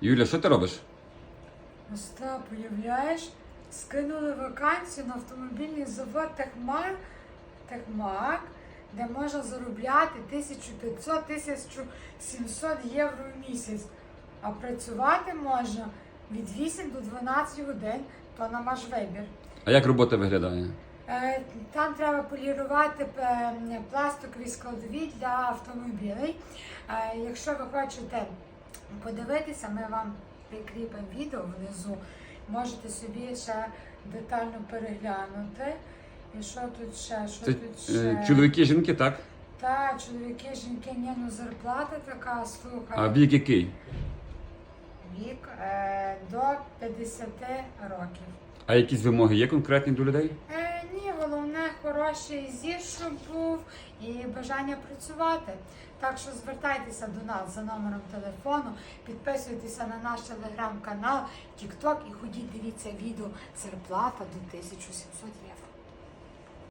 Юля, що ти робиш? Остап, уявляєш, скинули вакансію на автомобільний завод Техмар, Техмак, де можна заробляти 1500-1700 євро в місяць. А працювати можна від 8 до 12 годин, то на ваш вибір. А як робота виглядає? Е, Там треба полірувати пластикові складові для автомобілей. Е, Якщо ви хочете подивитися, ми вам прикріпимо відео внизу. Можете собі ще детально переглянути. І що тут ще? Що Це тут ще? е, чоловіки, жінки, так? Та, чоловіки, жінки, ні, ну зарплата така, слухай. А вік який? Вік е, до 50 років. А якісь вимоги є конкретні до людей? Ні, зір, щоб був і бажання працювати. Так що звертайтеся до нас за номером телефону, підписуйтеся на наш телеграм-канал, Тікток і ходіть, дивіться відео зарплата до 1700 євро.